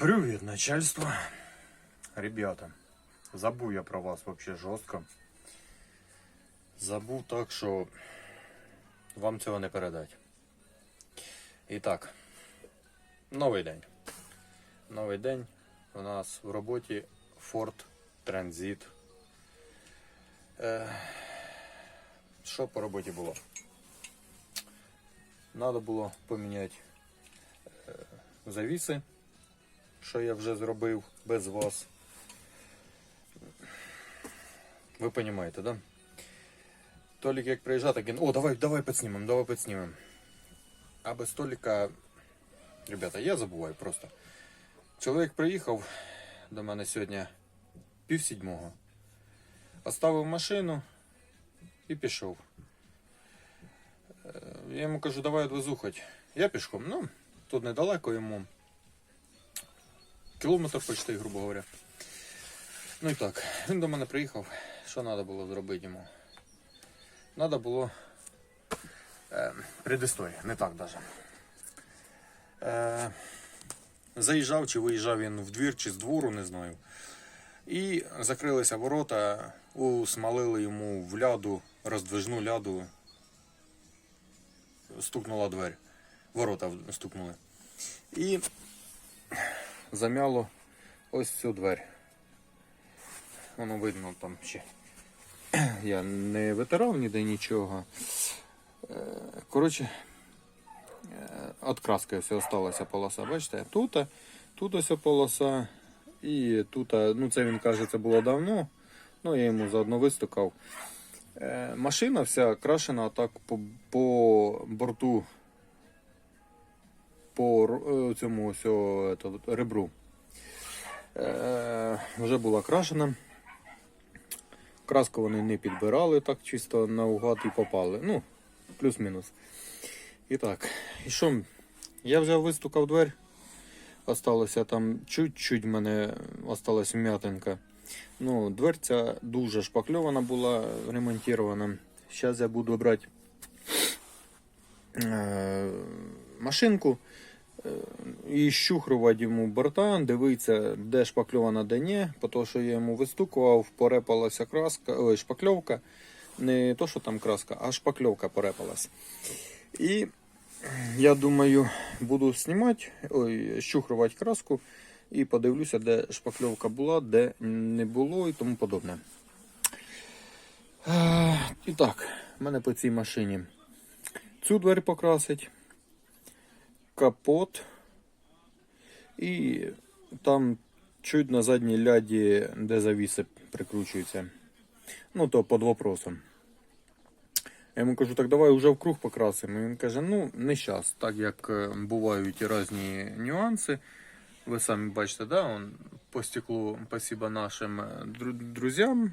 Привет, начальство. Ребята, забув я про вас вообще жорстко. Забув так, що вам цього не передати. І так, новий день. Новий день у нас в роботі Ford Transit. Е, що по роботі було? Надо було поміняти е, завіси що я вже зробив без вас. Ви розумієте, да? Толік як приїжджає, так він, о, давай, давай підснімемо, давай підснімемо. А без Толіка, ребята, я забуваю просто. Чоловік приїхав до мене сьогодні пів сідьмого. Оставив машину і пішов. Е, Я йому кажу, давай відвезу хоч. Я пішком, ну, тут недалеко йому. Кілометр почти, грубо говоря. Ну і так, він до мене приїхав. Що треба було зробити йому? Треба було е, предісторія, не так даже. Е, заїжджав чи виїжджав він в двір чи з двору, не знаю. І закрилися ворота, усмалили йому в ляду, роздвижну ляду. Стукнула двері. Ворота стукнули. І замяло ось цю двері. Воно видно там ще. Я не витирав ніде нічого. Е, Коротше, е, от краски ось осталася полоса. Бачите, тут, тут ось полоса. І тут, ну це він каже, це було давно. Ну, я йому заодно вистукав. Е, Машина вся крашена так по, по борту по е, цьому ось, о, ето, ребру. Е, вже була крашена. Краску вони не підбирали, так чисто наугад і попали. Ну, плюс-мінус. І так, і що? Я вже вистукав двері. Осталося там чуть-чуть мене осталась м'ятинка. Ну, дверця дуже шпакльована була, ремонтована. Зараз я буду брати е, машинку е, і щухрувати йому борта, дивитися, де шпакльована, де ні, тому що я йому вистукував, порепалася краска, ой, шпакльовка. Не то, що там краска, а шпакльовка порепалась. І я думаю, буду знімати, ой, щухрувати краску і подивлюся, де шпакльовка була, де не було і тому подобне. Е, І так, в мене по цій машині цю двері покрасить, капот і там чуть на задній ляді, де завіси прикручуються. Ну, то під вопросом. Я йому кажу, так давай вже вкруг покрасимо. І він каже, ну, не зараз, так як е, бувають різні нюанси. Ви самі бачите, да, он по стеклу, спасибо нашим е, друзям,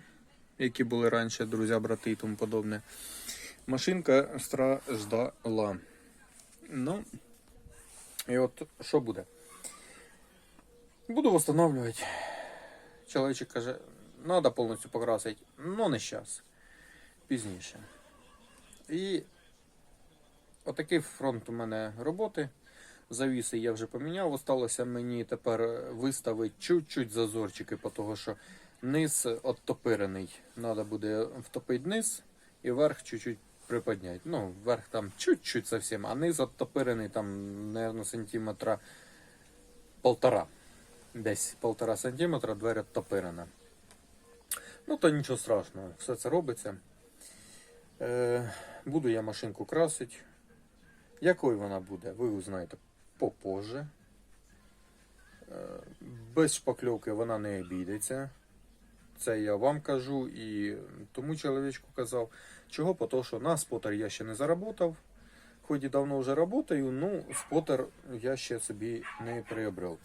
які були раніше, друзі, брати і тому подобне. Машинка страждала. Ну, і от що буде? Буду встановлювати. Чоловічик каже, треба повністю покрасити, але не зараз. Пізніше. І отакий фронт у мене роботи. Завіси я вже поміняв. Осталося мені тепер виставити чуть-чуть зазорчики, того що низ оттопирений. Треба буде втопити низ і верх чуть-чуть приподняти. Ну, верх там чуть-чуть совсем, а низ оттопирений там, наверное, сантиметра полтора. Десь полтора сантиметра двері оттопирена. Ну, то нічого страшного, все це робиться. Е, буду я машинку красити. Якою вона буде, ви узнаєте попозже. Е, Без шпакльовки вона не обійдеться. Це я вам кажу і тому чоловічку казав. Чого? По тому, що на спотер я ще не заработав. Хоч і давно вже працюю, ну спотер я ще собі не приобрел.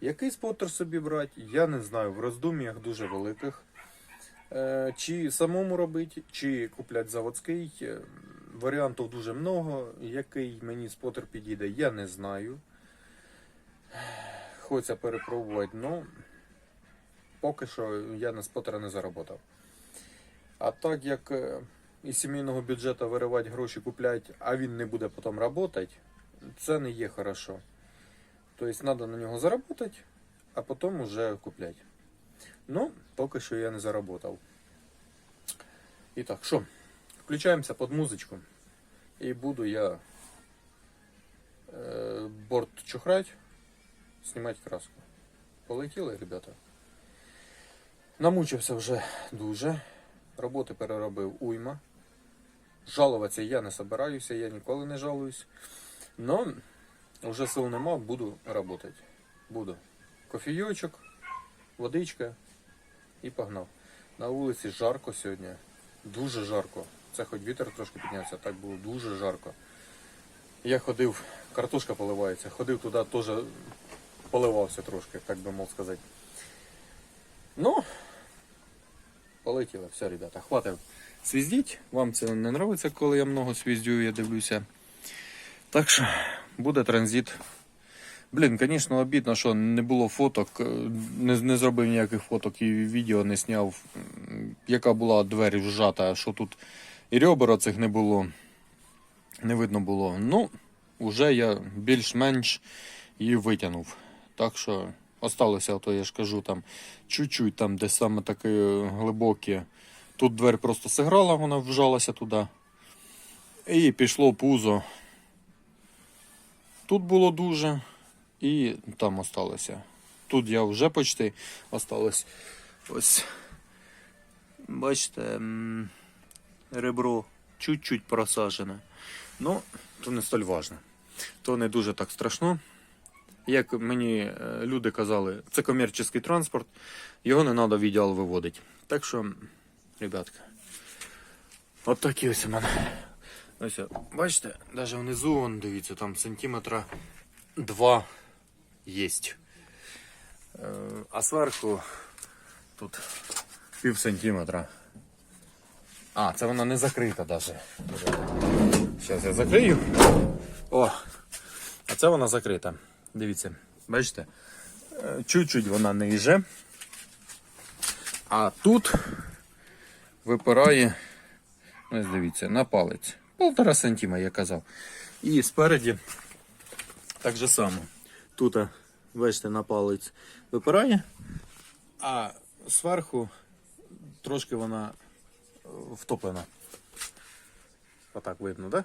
Який спотер собі брати, я не знаю. В роздум'ях дуже великих. Е, Чи самому робити, чи купляти заводський. Е, Варіантів дуже много. Який мені спотер підійде, я не знаю. Хочеться перепробувати, але поки що я на спотера не заработав. А так як е, із сімейного бюджету виривати гроші купляти, а він не буде потім працювати, це не є хорошо. Тобто треба на нього заробити, а потім вже купляти. Ну, поки що я не заработав. І так, що? Включаємося під музичку. І буду я е, борт чухрать, знімати краску. Полетіли, ребята. Намучився вже дуже. Роботи переробив уйма. Жалуватися я не собираюся, я ніколи не жалуюсь. Но вже сил нема, буду працювати. Буду. Кофійочок, водичка і погнав. На вулиці жарко сьогодні. Дуже жарко. Це хоч вітер трошки піднявся, так було дуже жарко. Я ходив, картошка поливається, ходив туди теж поливався трошки, так би мов сказати. Ну, полетіло, все, ребята, хватить свіздіть. Вам це не подобається, коли я много свіздю, я дивлюся. Так що буде транзит. Блін, звісно, обідно, що не було фоток, е, не, не зробив ніяких фоток і відео не зняв, яка була двері вжата, що тут і ребер цих не було, не видно було. Ну, вже я більш-менш її витягнув. Так що осталося, то я ж кажу, там чуть-чуть, там, де саме таке глибоке. Тут двері просто сиграла, вона вжалася туди. І пішло пузо. Тут було дуже. І там осталося. Тут я вже почти осталось. Ось. Бачите, ребро чуть-чуть просажене. Ну, то не столь важно. То не дуже так страшно. Як мені е, люди казали, це комерційний транспорт, його не треба в ідеал виводити. Так що, ребятка, от такі ось у мене. Ось, бачите, навіть внизу, вон, дивіться, там сантиметра 2 есть. Е, А зверху тут пів сантиметра. А, це вона не закрита навіть. Зараз я закрию. О! А це вона закрита. Дивіться, бачите? Е, Чуть-чуть вона ниже. А тут випирає, ось дивіться, на палець. Полтора сантима, я казав. І спереді так же само. Тут, а, бачите, на палець випирає, а зверху трошки вона е, втоплена. Отак видно, так?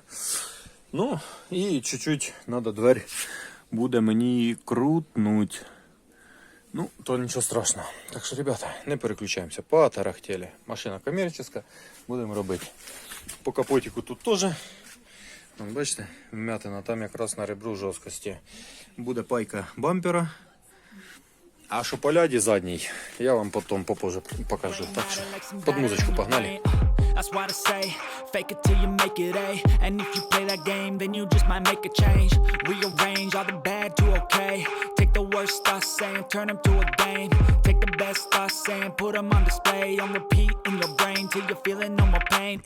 Ну, і чуть-чуть треба двері буде мені крутнуть. Ну, то нічого страшного. Так що, ребята, не переключаємося. Потарахтели. Машина комерційна, будемо робити. По капотику тут теж. Вон, бачите, вмятина там якраз на ребру жорсткості. Буде пайка бампера. А шополяді задній я вам потім попозже покажу. Так що під музичку погнали. That's why I say, fake it till you make it A. And if you play that game, then you just might make a change. Rearrange all the bad to okay. Take the worst thoughts saying, turn them to a game. Take the best thoughts saying, put them on display. On repeat in your brain till you're feeling no more pain.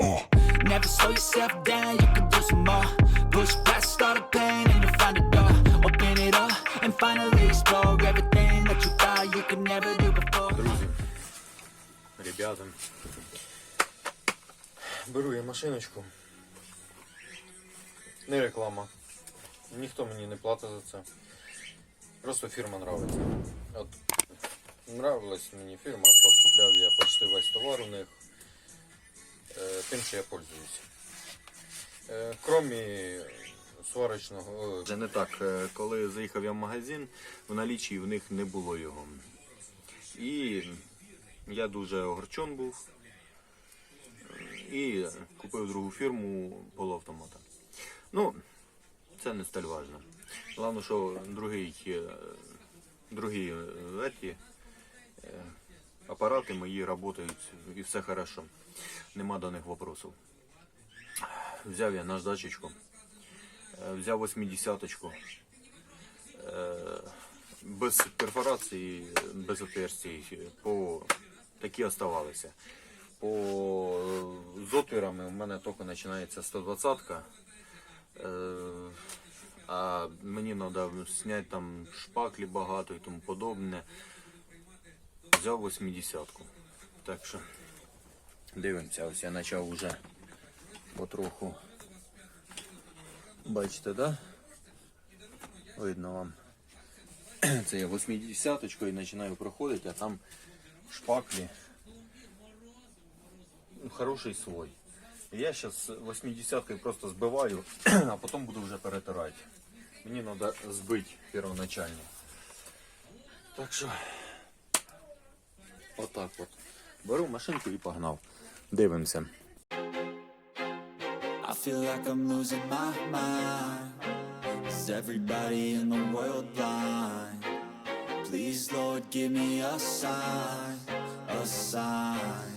Never slow yourself down, you can do some more. Push past all the pain and you'll find a door. Open it up and finally explore everything that you thought you could never do before. Друзі, ребята, беру я машиночку. Не реклама. Ніхто мені не платить за це. Просто фірма нравиться. От нравилась мені фірма, поскупляв я почти весь товар у них е, тим, що я пользуюсь. Е, Кромі сварочного. Це не так. Е, Коли заїхав я в магазин, в налічі в них не було його. І я дуже огорчен був. І купив другу фірму полуавтомата. Ну, це не столь важно. Головне, що другий, е, другі е, еті, е, апарати мої працюють і все хорошо. Нема до них вопросів. Взяв я наждачечку, взяв 80-очку. е, Без перфорації, без отверстій, по такі оставалися. По з отвірами у мене тільки починається 120-ка. А мені треба зняти там шпаклі багато і тому подобне. Взяв 80-ку. Так що дивимося, ось я почав вже потроху. Бачите, да? Видно вам. це я 80-очкою починаю проходити, а там шпаклі ну, хороший слой. І я зараз 80-кою просто збиваю, а потім буду вже перетирати. Мені треба збити первоначально. Так що, отак от. Беру машинку і погнав. Дивимося. I feel like I'm losing my mind. Is everybody in the world blind? Please, Lord, give me a sign, a sign.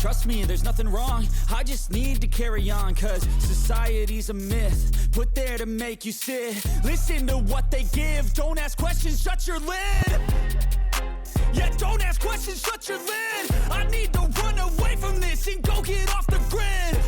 Trust me, there's nothing wrong. I just need to carry on, cause society's a myth. Put there to make you sit. Listen to what they give. Don't ask questions, shut your lid. Yeah, don't ask questions, shut your lid. I need to run away from this and go get off the grid.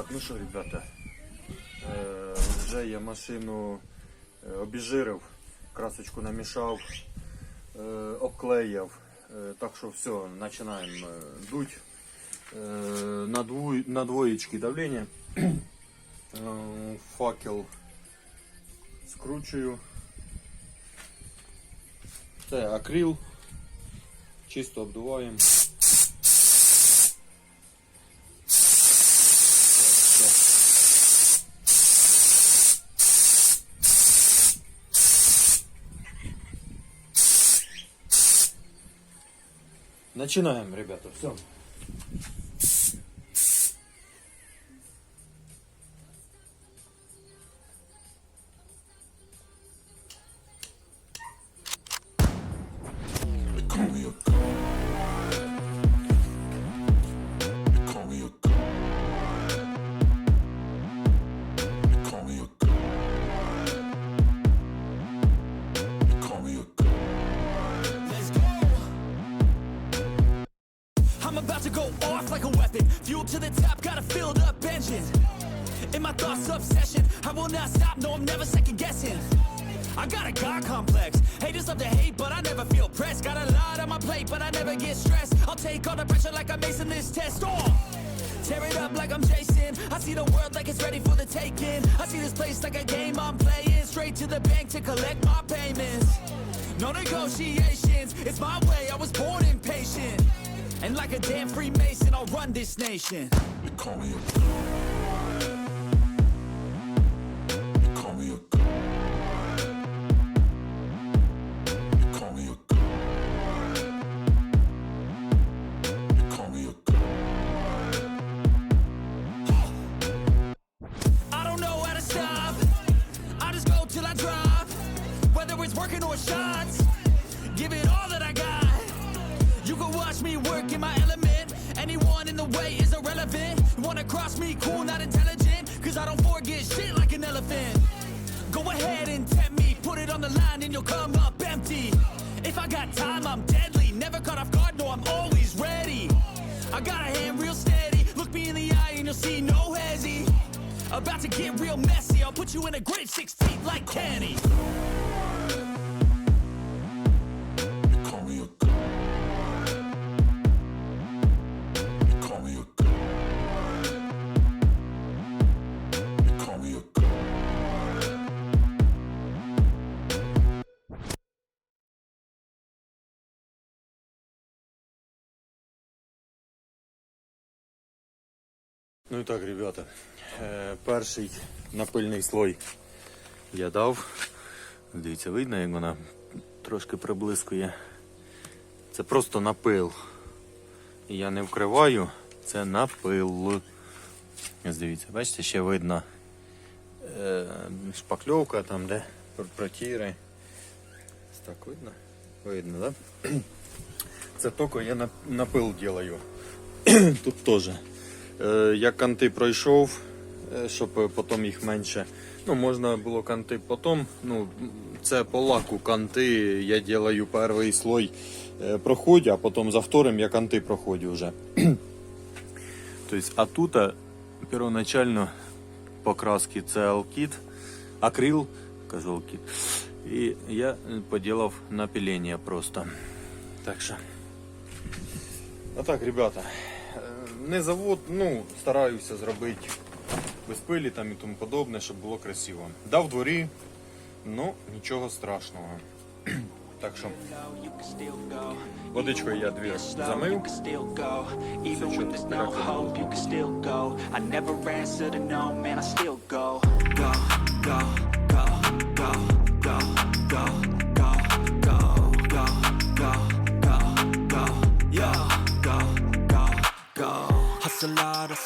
Так, ну що, ребята, е, вже я машину е, обіжирив, красочку намішав, е, обклеїв. Е, так що все, починаємо дуть. На, дву, на двоєчки давлення. Факел скручую. Це акрил. Чисто обдуваємо. Начинаем, ребята. Все. Taking. I see this place like a game I'm playing. Straight to the bank to collect my payments. No negotiations, it's my way. I was born impatient. And like a damn Freemason, I'll run this nation. I I got time, I'm deadly. Never caught off guard, no, I'm always ready. I got a hand real steady. Look me in the eye and you'll see no hezzy. About to get real messy. I'll put you in a grave six feet like Kenny. Ну і так, ребята, е, перший напильний слой я дав. Дивіться, видно, як вона трошки приблискує. Це просто напил. Я не вкриваю, це напил. Ось дивіться, бачите, ще видно е, шпакльовка там, де протіри. Ось Так видно? Видно, да? Це тільки я напил делаю. Тут теж. Е, я канти пройшов, е, щоб потім їх менше. Ну, можна було канти потім. Ну, це по лаку канти. Я делаю перший слой е, проходю, а потім за вторим я канти проходжу вже. Тобто, а тут первоначально покраски це алкіт, акрил, кажу алкіт. І я поділав напилення просто. Так що. А так, ребята, не завод, ну, стараюся зробити без пилі там і тому подобне, щоб було красиво. Да, в дворі, ну нічого страшного. Так що, водичкою я двір You замив. Все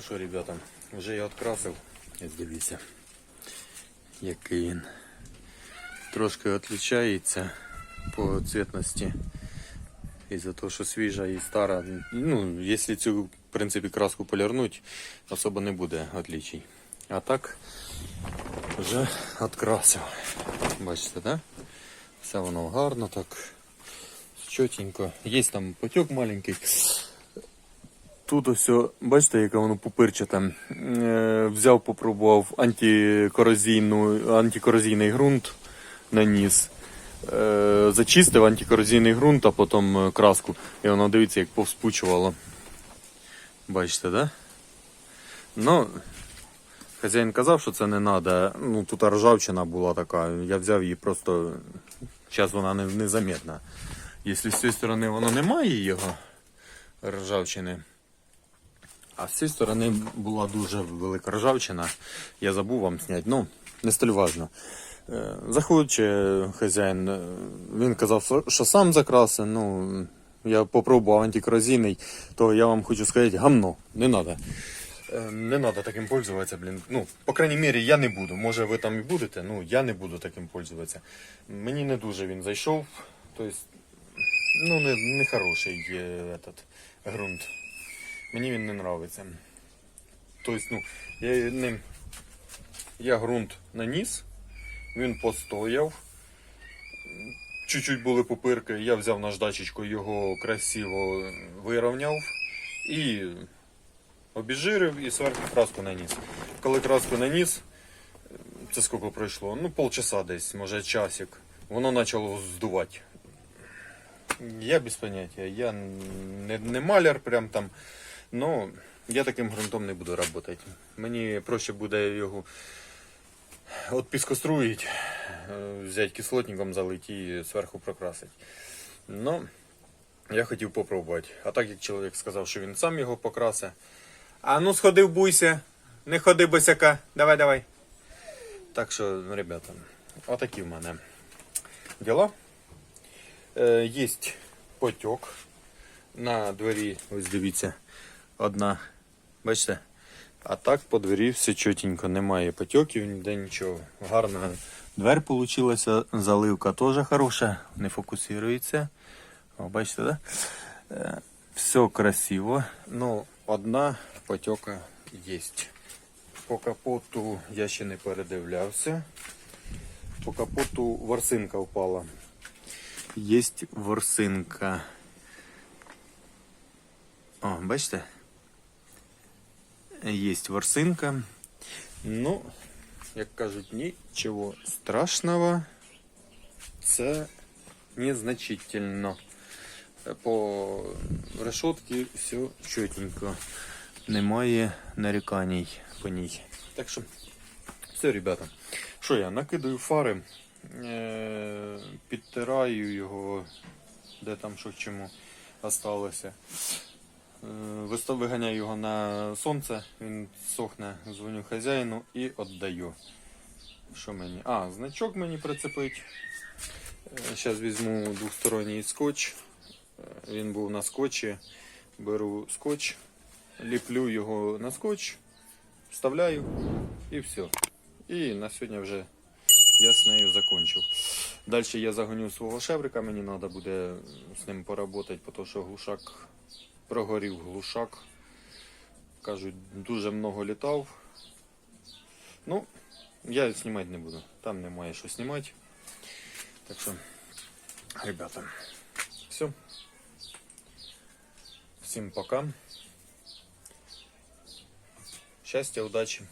Ну що, ребята, вже я відкрасив. Ось дивіться, який він. Трошки відрізняється по цвітності. Із-за того, що свіжа і стара. Ну, якщо цю, в принципі, краску полірнуть, особо не буде отличий. А так, вже відкрасив. Бачите, да? Все воно гарно так. Чотенько. Є там потік маленький. Тут ось, бачите, яке воно пупирчате. Е, Взяв, попробував антикорозійну, антикорозійний ґрунт наніс. Е, Зачистив антикорозійний ґрунт, а потім е, краску. І воно дивіться, як повспучувало. Бачите, да? Ну, хазяїн казав, що це не треба. Ну, тут ржавчина була така. Я взяв її просто. Зараз вона не, незаметна. Якщо з цієї сторони воно немає його ржавчини. А з цієї сторони була дуже велика ржавчина. Я забув вам зняти. Ну, не столь важно. Е, Заходячи хазяїн, е, він казав, що сам закраси. Ну, я попробував антикорозійний, то я вам хочу сказати, гамно, не треба. Не треба таким пользуватися, блін. Ну, по крайней мере, я не буду. Може ви там і будете, ну я не буду таким пользуватися. Мені не дуже він зайшов. Тобто, ну, не, не хороший е, этот, ґрунт. Мені він не нравиться. Тобто, ну, я ним. Я ґрунт наніс, він постояв. Чуть-чуть були пупирки, я взяв наждачечку, його красиво вирівняв і обіжирив і зверху краску наніс. Коли краску наніс, це скільки пройшло? Ну, полчаса десь, може часик. Воно почало здувати. Я без поняття. Я не, не маляр прям там. Ну, я таким ґрунтом не буду працювати. Мені проще буде його от піскоструїть, е, взяти кислотником залити і зверху прокрасити. Ну, я хотів попробувати. А так як чоловік сказав, що він сам його покрасе. А ну сходи буйся, не ходи босяка. Давай, давай. Так що, ну, ребята, отакі в мене діла. Е, є потік на двері, ось дивіться, одна. Бачите? А так по двері все чотенько, немає потьоків, ніде нічого. Гарна дверь вийшла, заливка теж хороша, не фокусується. О, бачите, да? Е, Все красиво. Ну, одна потека є. По капоту я ще не передивлявся. По капоту ворсинка впала. Є ворсинка. О, бачите? Є ворсинка. Ну, як кажуть, нічого страшного. Це незначительно. По решетці все чотенько. Немає нарікань по ній. Так що, все, ребята. Що я? Накидаю фари, е- підтираю його, де там що чому осталося. Е, Виганяю його на сонце, він сохне, дзвоню хазяїну і віддаю. Що мені? А, значок мені прицепить. Зараз візьму двосторонній скотч. Е, Він був на скотчі. Беру скотч, ліплю його на скотч, вставляю і все. І на сьогодні вже я з нею закончив. Далі я загоню свого шеврика, мені треба буде з ним поработати, тому що глушак Прогорів глушак. Кажуть, дуже много літав. Ну, я знімати не буду. Там немає що знімати. Так що, ребята, все. Всім пока. Щастя, удачі.